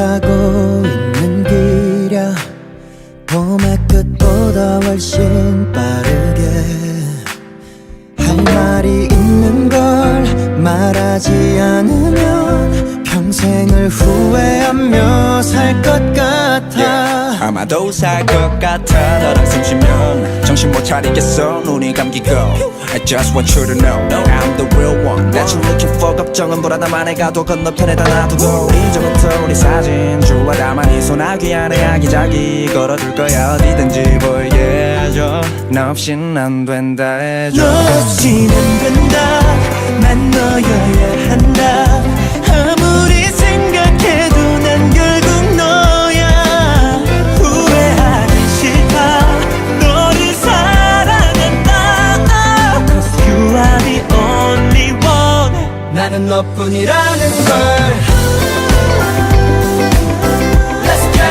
가고 있는 길이야. 봄의 끝보다 훨씬 빠르게. 할 말이 있는 걸 말하지 않으면 평생을 후회하며 살 것 같아. 아마도 살 것 같아 너랑 숨 쉬면. 정신 못 차리겠어 눈이 감기고. I just want you to know I'm the real one. That you're looking for. 걱정은 불안함만 해가도 건너편에다 놔두고 우리 사진 주와 다만이 소나기 안에 아기자기 걸어둘 거야. 어디든지 보이게 해줘. 너 없인 안 된다 해줘. 너 없이는 된다. 난 너여야 한다. 아무리 생각해도 난 결국 너야. 후회하기 싫다. 너를 사랑한다. Cause you are the only one. 나는 너뿐이라는 걸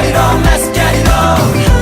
it on, let's get it on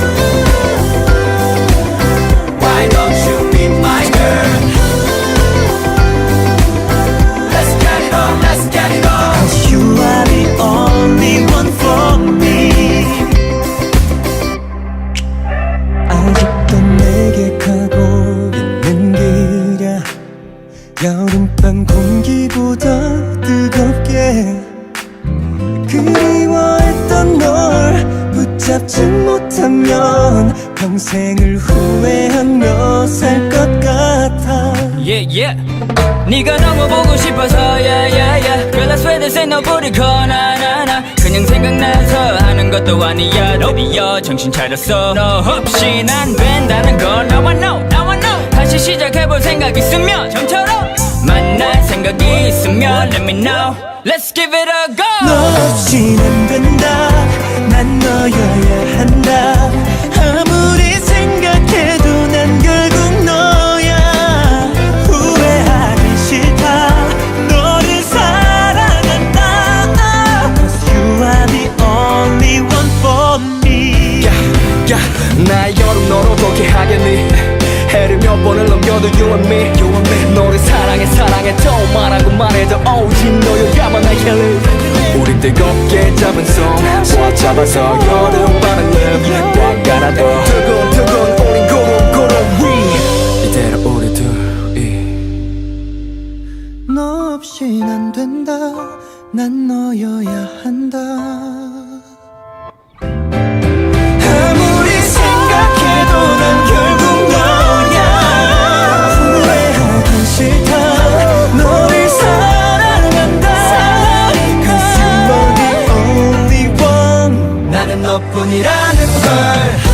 잡지 못하면 평생을 후회하며 살 것 같아 yeah, yeah. 네가 너무 보고 싶어서 yeah, yeah, yeah. Girl, I swear this ain't nobody call na na. 그냥 생각나서 하는 것도 아니야 드디어 정신 차렸어 너 없이 난 된다는 걸 know, now I know 다시 시작해볼 생각 있으면 좀처럼 만날 생각이 있으면 Let me know Let's give it a go 너 없이는 된다 번을 넘겨도 you and me, you and me. 너를 사랑해 사랑해. 또 말하고 말해도 오직 너여야만 I can live. 우리 뜨겁게 잡은 손꽉 잡아서 여름 바람을 꽉 안아도 두근두근 우린 구름 구름 위 이대로 우리 둘이. 너 없인 안 된다. 난 너여야 너뿐이라는 걸